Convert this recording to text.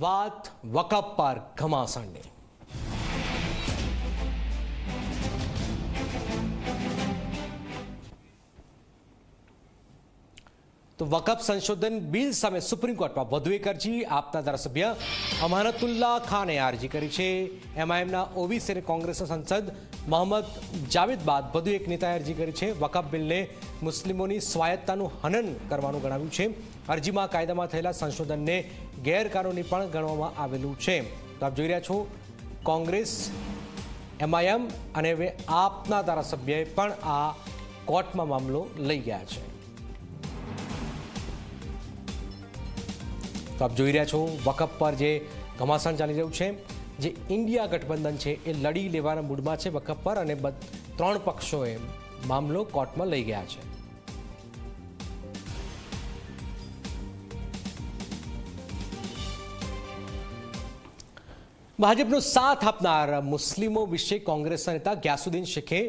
વાત વકફ પર ઘમાસાણની તો વકફ સંશોધન બિલ સામે સુપ્રીમ કોર્ટમાં વધુ એક અરજી આપતા ધારાસભ્ય અમાનતુલ્લા ખાને અરજી કરી છે. એમઆઈએમના ઓબીસી અને કોંગ્રેસના સંસદ મોહમ્મદ જાવેદ બાદ વધુ એક નેતાએ અરજી કરી છે. વકફ બિલને મુસ્લિમોની સ્વાયત્તાનું હનન કરવાનું ગણાવ્યું છે. અરજીમાં કાયદામાં થયેલા સંશોધનને ગેરકાનૂની પણ ગણવામાં આવેલું છે. તો આપ જોઈ રહ્યા છો, કોંગ્રેસ, એમઆઈએમ અને હવે આપના ધારાસભ્યએ પણ આ કોર્ટમાં મામલો લઈ ગયા છે. તો આપ જોઈ રહ્યા છો વકફ પર જે ઘમાસાણ ચાલી રહ્યું છે, જે ઇન્ડિયા ગઠબંધન છે એ લડી લેવાના મૂડમાં છે વકફ પર અને ત્રણ પક્ષોએ મામલો કોર્ટમાં લઈ ગયા છે. ભાજપનો સાથ આપનાર મુસ્લિમો વિશે કોંગ્રેસના નેતા ગ્યાસુદ્દીન શેખે